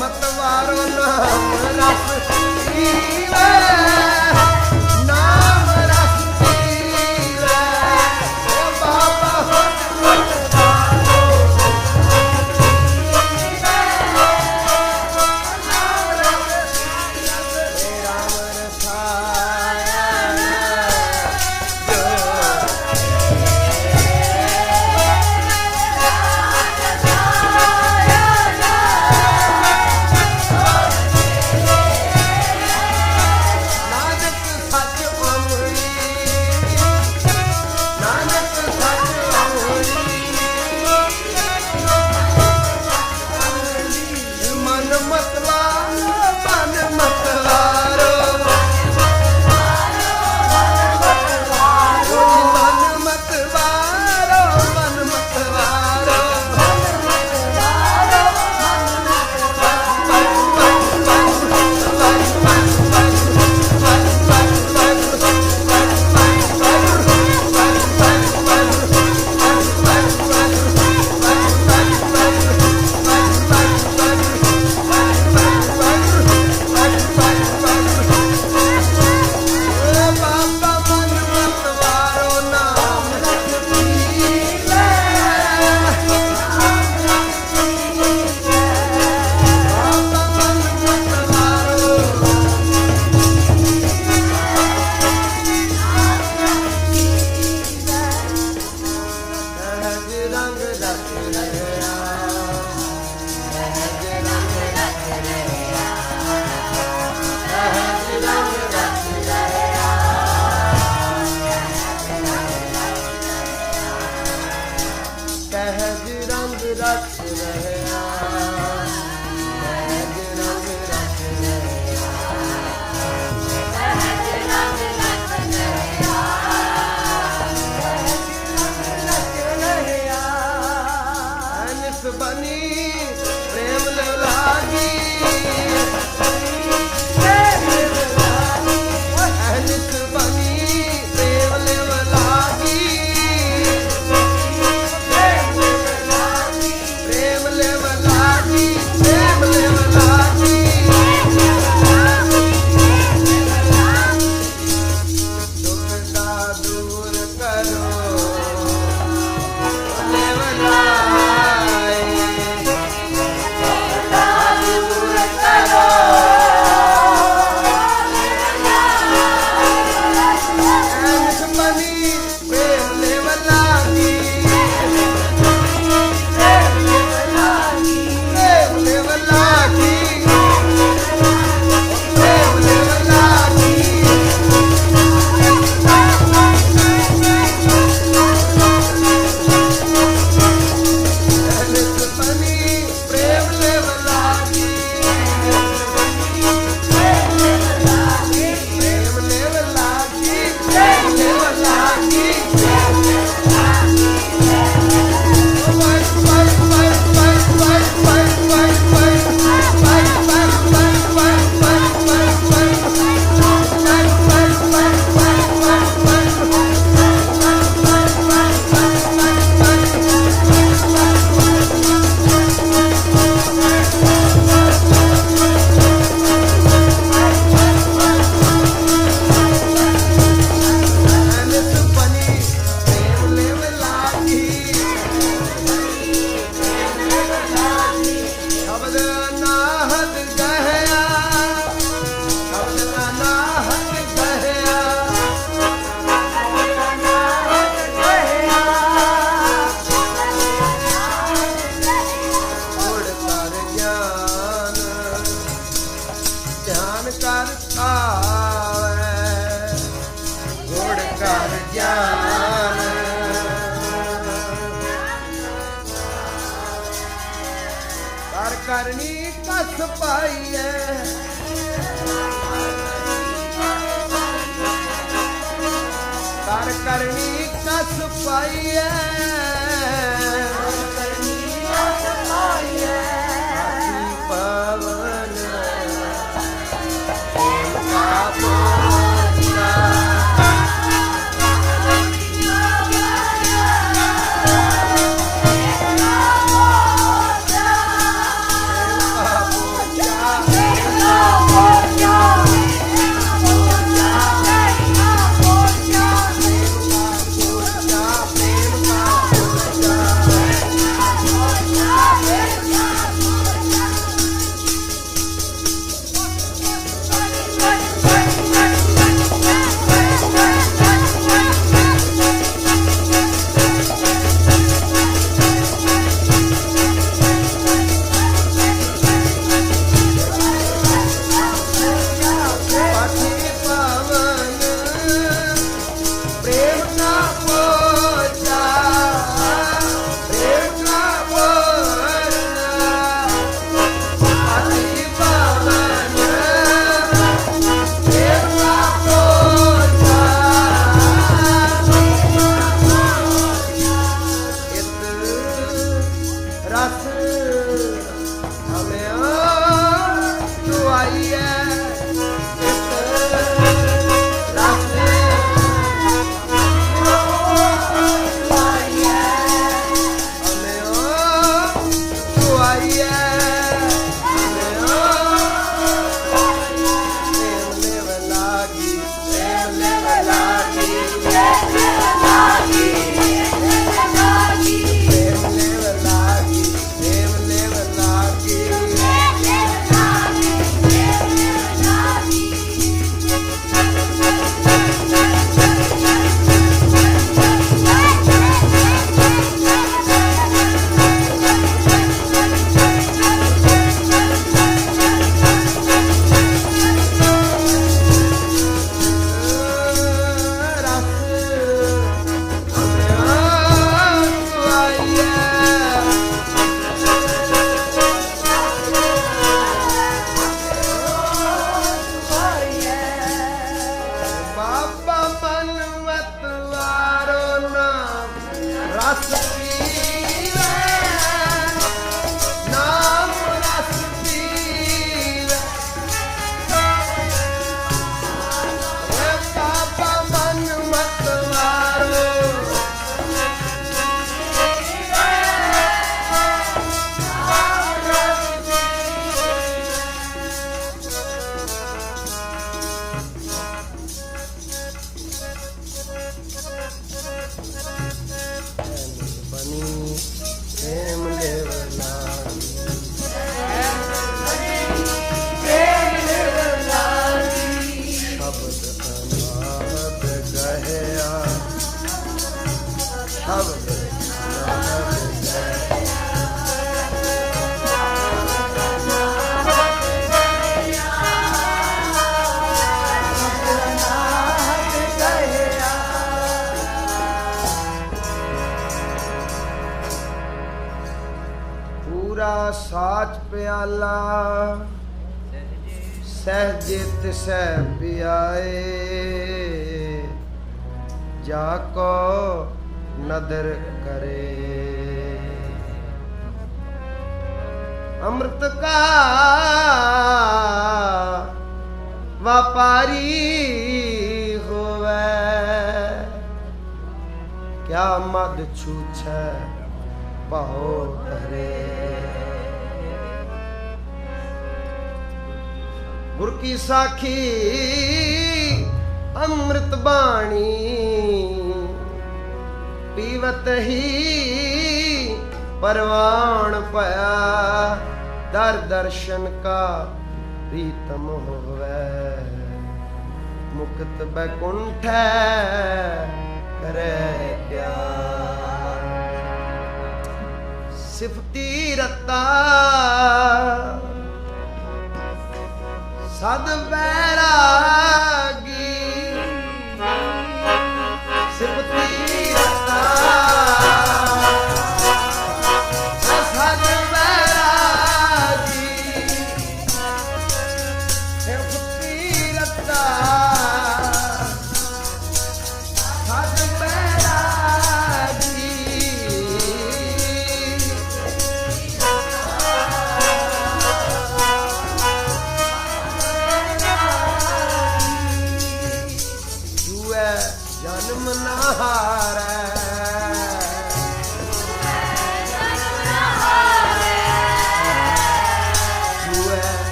મતવારો નામ રાખ. ਨਾਮ ਕਰ ਖਾਵੇ ਕਰਨੀ ਕਸ ਪਾਈਐ ਕਰ ਕਰਨੀ ਕਸ ਪਾਈਐ আসলাম ਪੂਰਾ ਸਾਚ ਪਿਆਲਾ। ਸਹਿਜਿਤ ਤਿਸੈ ਪਿਆਏ। ਜਾ ਕੋ ਨਦਰ ਕਰੇ। ਅੰਮ੍ਰਿਤ ਕਾ ਵਪਾਰੀ ਹੋਵੇ। ਕਿਆ ਮਦ ਛੂਛੈ ਭਉ ਤਰੇ ਗੁਰ ਕੀ ਸਾਖੀ ਅੰਮ੍ਰਿਤ ਬਾਣੀ ਪੀਵਤ ਹੀ ਪਰਵਾਣ ਭਇਆ, ਦਰ ਦਰਸ਼ਨ ਕਾ ਪ੍ਰੀਤਮ ਹੋਵੇ। ਮੁਕਤ ਬੈਕੁੰਠੈ ਕਰੇ ਪਿਆਰ। ਸਿਫਤੀ ਰਤਾ, ਸਦ ਬੈਰਾ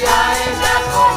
Yeah, I ain't that cool.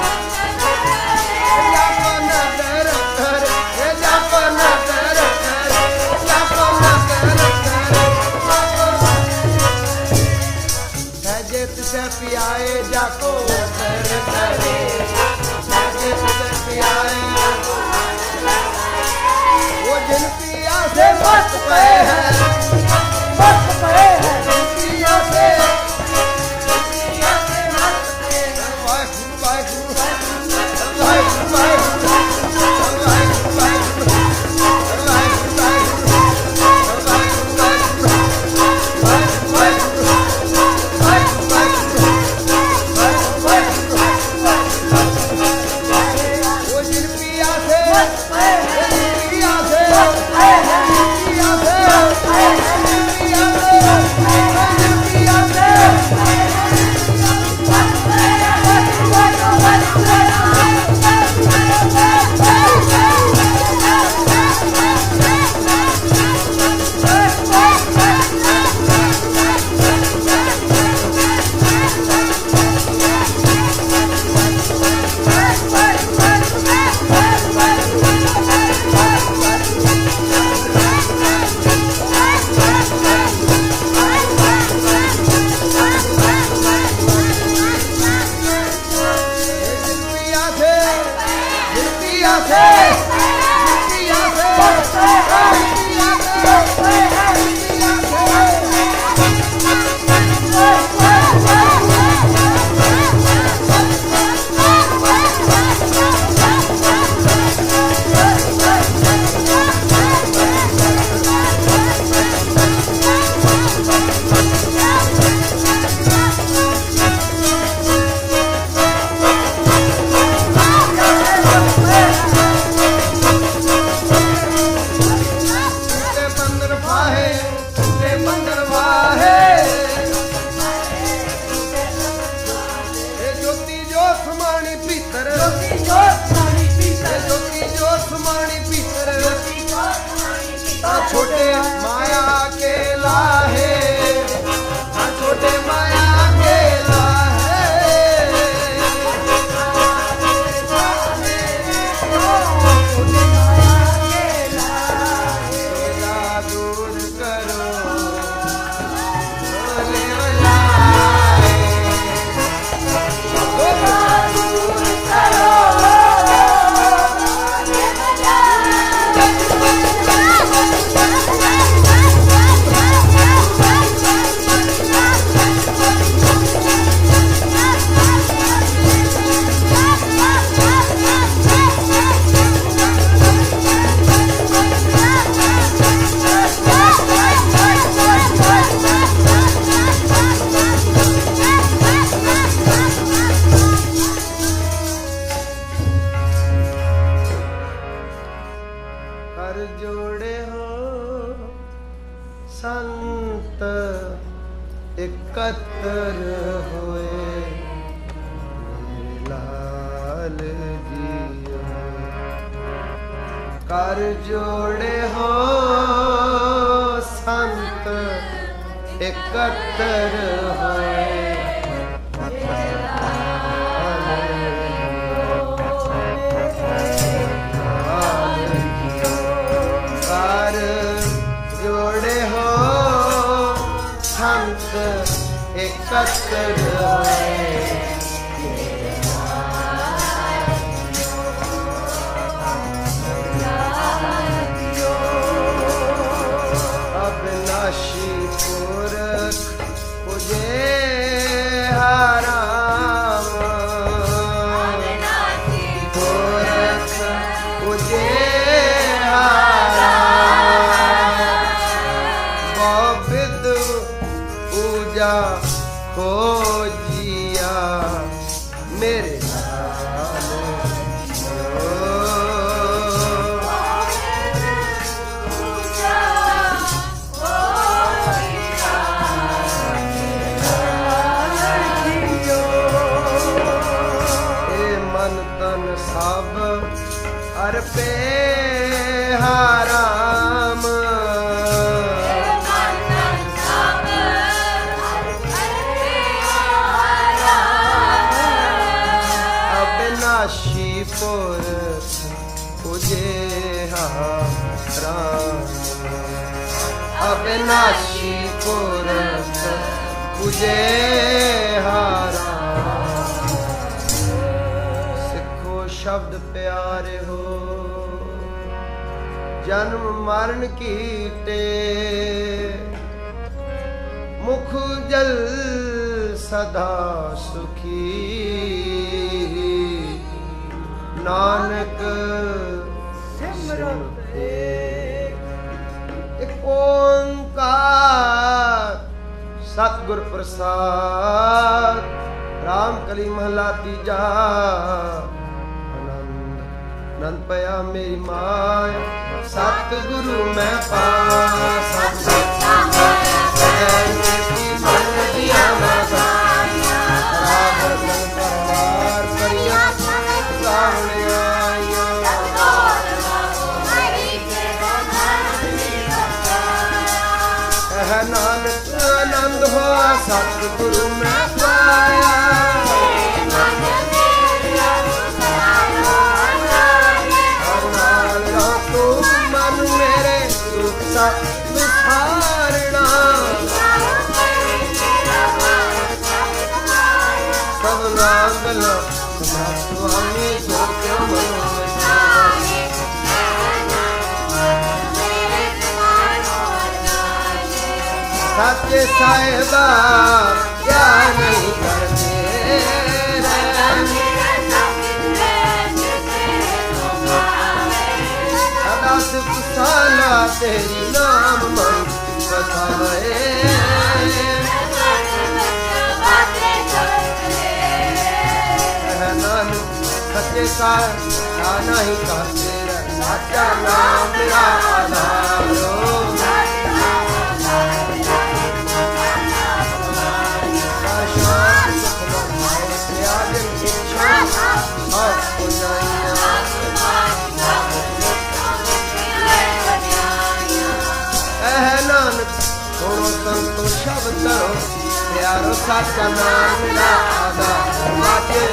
ਇਕੱਤਰ ਹੋਏ। ਕਰ ਜੋੜੇ ਹੋ ਸੰਤ ਇਕੱਤਰ ਅਬਿਨਾਸ਼ੀ ਪੁਰ ਪੁਜੇ ਹਰਾਮ ਅਬਿਨਾਸ਼ੀ ਪੁਰ ਪੁਜੇ ਹਰਾਮ ਸਿੱਖੋ ਸ਼ਬਦ ਪਿਆਰੇ ਹੋ ਜਨਮ ਮਰਨ ਕੀਟੇ ਮੁਖ ਜਲ ਸਦਾ ਸੁਖੀ ਨਾਨਕ ਸਿਮਰਤ ਇੱਕ ਓੰਕਾਰ। ਸਤਿਗੁਰ ਪ੍ਰਸਾਦ। ਰਾਮ ਕਲੀ ਮਹਲਾ ਤੀਜਾ। ਆਨੰਦ। ਆਨੰਦ ਪਿਆ ਮੇਰੀ ਮਾਇਆ ਸਤਿਗੁਰੂ ਮੈਂ ਪਾਇਆ। ਸਤਿਗੁਰੂ ਮੇਰੀ ਮਨ ਸਭ ਨਾਗਲ ਸੁਆਮੀ ਜੋ ਕਿਉ ਮਨੋ ਸੱਚੇ ਸਾਹਿਬਾ ਕਿਆ ਨਹੀਂ ਕਰਦੇ ਰਹਿ ਸਦਾ ਸਿਫਤ ਸਾਲਾ ਸੱਚੇ ਸਾਹਿਬ ਕਾ ਨਹੀਂ ਕਰਦੇ ਰਹਿ ਸਾਚਾ ਨਾਮ ਮੇਰਾ ਆਧਾਰੋ ਸੰਤੋ ਸ਼ਬਦ ਧਰੋ ਪਿਆਰੋ ਸਾਚਾ ਨਾਮ ਮੇਰਾ ਆਧਾਰ ਮਾਤੇ